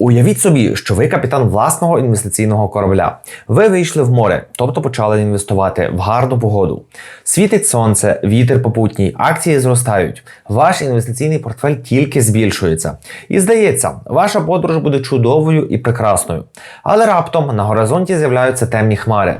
Уявіть собі, що ви капітан власного інвестиційного корабля. Ви вийшли в море, тобто почали інвестувати в гарну погоду. Світить сонце, вітер попутній, акції зростають. Ваш інвестиційний портфель тільки збільшується. І здається, ваша подорож буде чудовою і прекрасною. Але раптом на горизонті з'являються темні хмари.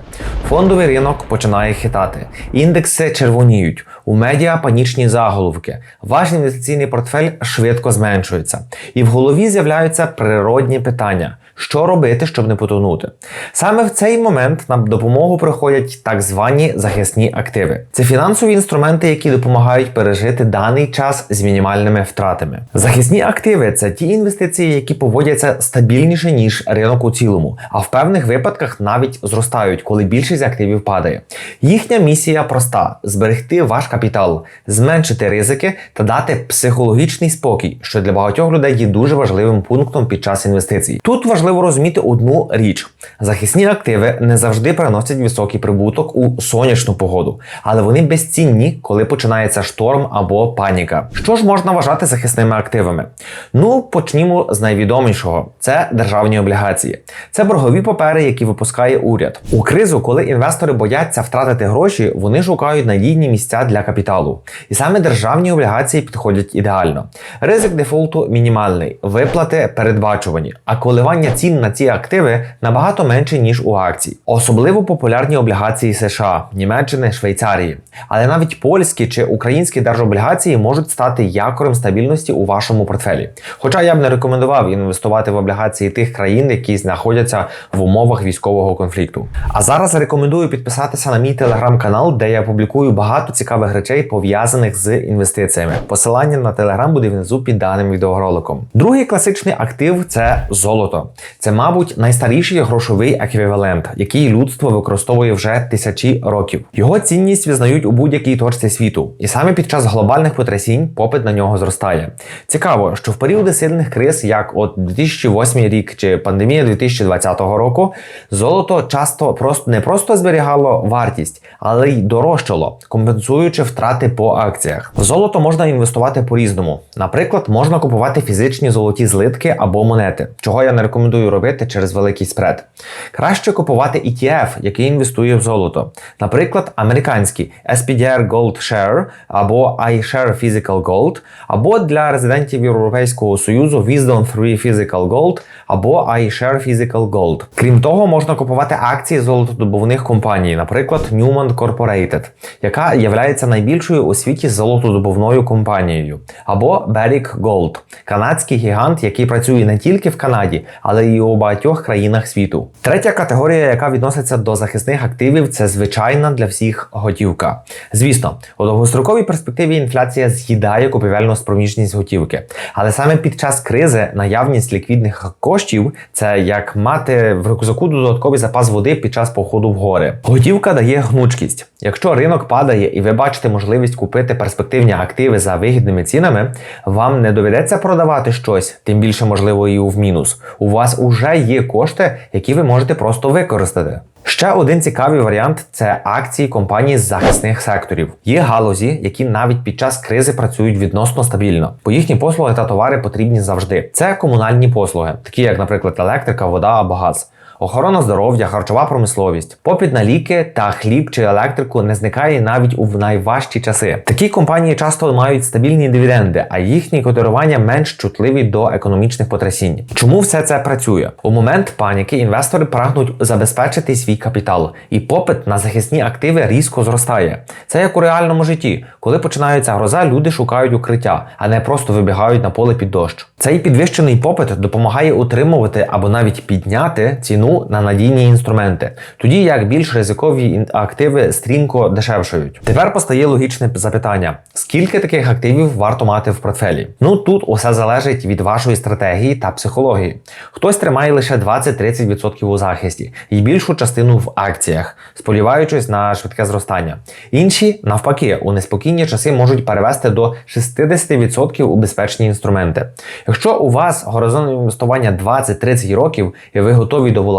Фондовий ринок починає хитати, індекси червоніють, у медіа панічні заголовки. Ваш інвестиційний портфель швидко зменшується. І в голові з'являються природні питання: що робити, щоб не потонути. Саме в цей момент нам допомогу приходять так звані захисні активи. Це фінансові інструменти, які допомагають пережити даний час з мінімальними втратами. Захисні активи це ті інвестиції, які поводяться стабільніше ніж ринок у цілому, а в певних випадках навіть зростають, коли більшість активів падає. Їхня місія проста: зберегти ваш капітал, зменшити ризики та дати психологічний спокій, що для багатьох людей є дуже важливим пунктом під час інвестицій. Тут важливо розуміти одну річ: захисні активи не завжди приносять високий прибуток у сонячну погоду, але вони безцінні, коли починається шторм або паніка. Що ж можна вважати захисними активами? Ну, почнімо з найвідомішого: це державні облігації. Це боргові папери, які випускає уряд. У кризу, коли інвестори бояться втратити гроші, вони шукають надійні місця для капіталу. І саме державні облігації підходять ідеально. Ризик дефолту мінімальний, виплати передбачувані, а коливання цін на ці активи набагато менше, ніж у акцій. Особливо популярні облігації США, Німеччини, Швейцарії. Але навіть польські чи українські держоблігації можуть стати якорем стабільності у вашому портфелі. Хоча я б не рекомендував інвестувати в облігації тих країн, які знаходяться в умовах військового конфлікту. А зараз рекомендую підписатися на мій телеграм-канал, де я публікую багато цікавих речей пов'язаних з інвестиціями. Посилання на телеграм буде внизу під даним відеороликом. Другий класичний актив це золото. Це, мабуть, найстаріший грошовий еквівалент, який людство використовує вже тисячі років. Його цінність визнають у будь-якій точці світу, і саме під час глобальних потрясінь попит на нього зростає. Цікаво, що в періоди сильних криз, як от 2008 рік чи пандемія 2020 року, золото часто просто не просто зберігало вартість, але й дорожчало, компенсуючи втрати по акціях. В золото можна інвестувати по-різному. Наприклад, можна купувати фізичні золоті злитки або монети, чого я не рекомендую робити через великий спред. Краще купувати ETF, який інвестує в золото. Наприклад, американський SPDR Gold Share або iShare Physical Gold, або для резидентів Європейського Союзу Wisdom 3 Physical Gold або iShare Physical Gold. Крім того, можна купувати акції золотодобувних компаній, наприклад, Newmont Corporated, яка є найбільшою у світі золотодобувною компанією, або Barrick Gold, канадський гігант, який працює не тільки в Канаді, але й у багатьох країнах світу. Третя категорія, яка відноситься до захисних активів, це звичайна для всіх готівка. Звісно, у довгостроковій перспективі інфляція з'їдає купівельну спроможність готівки, але саме під час кризи наявність ліквідних коштів це як мати в рюкзаку додатковий запас води під час походу в гори. Готівка дає гнучкість. Якщо ринок падає і ви бачите можливість купити перспективні активи за вигідними цінами, вам не доведеться продавати щось, тим більше можливо і в мінус. У вас уже є кошти, які ви можете просто використати. Ще один цікавий варіант це акції компаній з захисних секторів. Є галузі, які навіть під час кризи працюють відносно стабільно, бо їхні послуги та товари потрібні завжди. Це комунальні послуги, такі як, наприклад, електрика, вода або газ. Охорона здоров'я, харчова промисловість, попит на ліки та хліб чи електрику не зникає навіть у найважчі часи. Такі компанії часто мають стабільні дивіденди, а їхні котирування менш чутливі до економічних потрясінь. Чому все це працює? У момент паніки інвестори прагнуть забезпечити свій капітал, і попит на захисні активи різко зростає. Це як у реальному житті. Коли починається гроза, люди шукають укриття, а не просто вибігають на поле під дощ. Цей підвищений попит допомагає утримувати або навіть підняти ціну ціну на надійні інструменти, тоді як більш ризикові активи стрімко дешевшають. Тепер постає логічне запитання: скільки таких активів варто мати в портфелі? Ну тут усе залежить від вашої стратегії та психології. Хтось тримає лише 20-30% у захисті і більшу частину в акціях, сподіваючись на швидке зростання. Інші, навпаки, у неспокійні часи можуть перевести до 60% у безпечні інструменти. Якщо у вас горизонт інвестування 20-30 років і ви готові до волатильності,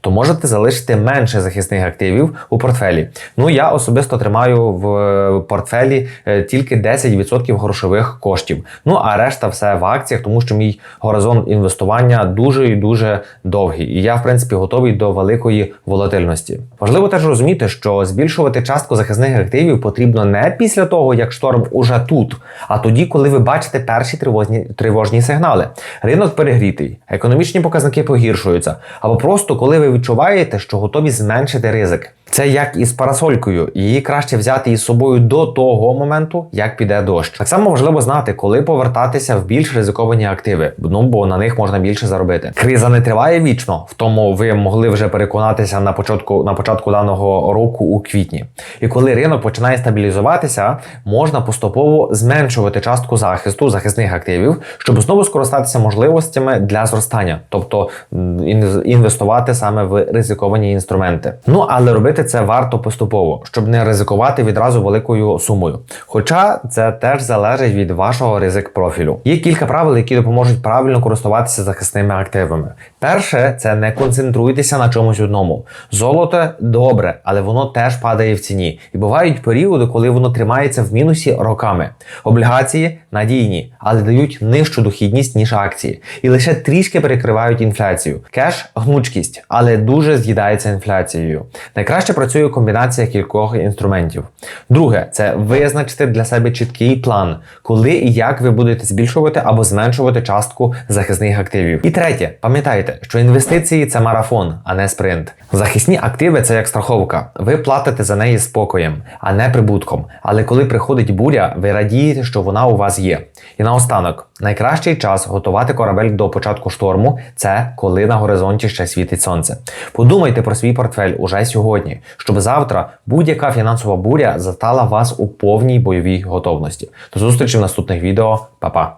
то можете залишити менше захисних активів у портфелі. Ну я особисто тримаю в е, портфелі е, тільки 10% грошових коштів. Ну а решта все в акціях, тому що мій горизонт інвестування дуже і дуже довгий. І я, в принципі, готовий до великої волатильності. Важливо теж розуміти, що збільшувати частку захисних активів потрібно не після того, як шторм уже тут, а тоді, коли ви бачите перші тривожні, тривожні сигнали. Ринок перегрітий, економічні показники погіршуються, або просто коли ви відчуваєте, що готові зменшити ризик. Це як із парасолькою, її краще взяти із собою до того моменту, як піде дощ. Так само важливо знати, коли повертатися в більш ризиковані активи, ну бо на них можна більше заробити. Криза не триває вічно, в тому ви могли вже переконатися на початку на початку даного року у квітні. І коли ринок починає стабілізуватися, можна поступово зменшувати частку захисту захисних активів, щоб знову скористатися можливостями для зростання, тобто інвестувати саме в ризиковані інструменти. Ну але робити це варто поступово, щоб не ризикувати відразу великою сумою. Хоча це теж залежить від вашого ризик профілю. Є кілька правил, які допоможуть правильно користуватися захисними активами. Перше, це не концентруйтеся на чомусь одному. Золото добре, але воно теж падає в ціні. І бувають періоди, коли воно тримається в мінусі роками. Облігації надійні, але дають нижчу дохідність, ніж акції, і лише трішки перекривають інфляцію. Кеш гнучкість, але дуже з'їдається інфляцією. Найкраще працює комбінація кількох інструментів. Друге, це визначити для себе чіткий план, коли і як ви будете збільшувати або зменшувати частку захисних активів. І третє, пам'ятайте, що інвестиції це марафон, а не спринт. Захисні активи це як страховка. Ви платите за неї спокоєм, а не прибутком. Але коли приходить буря, ви радієте, що вона у вас є. І наостанок, найкращий час готувати корабель до початку шторму це коли на горизонті ще світить сонце. Подумайте про свій портфель уже сьогодні, щоб завтра будь-яка фінансова буря застала вас у повній бойовій готовності. До зустрічі в наступних відео. Па-па!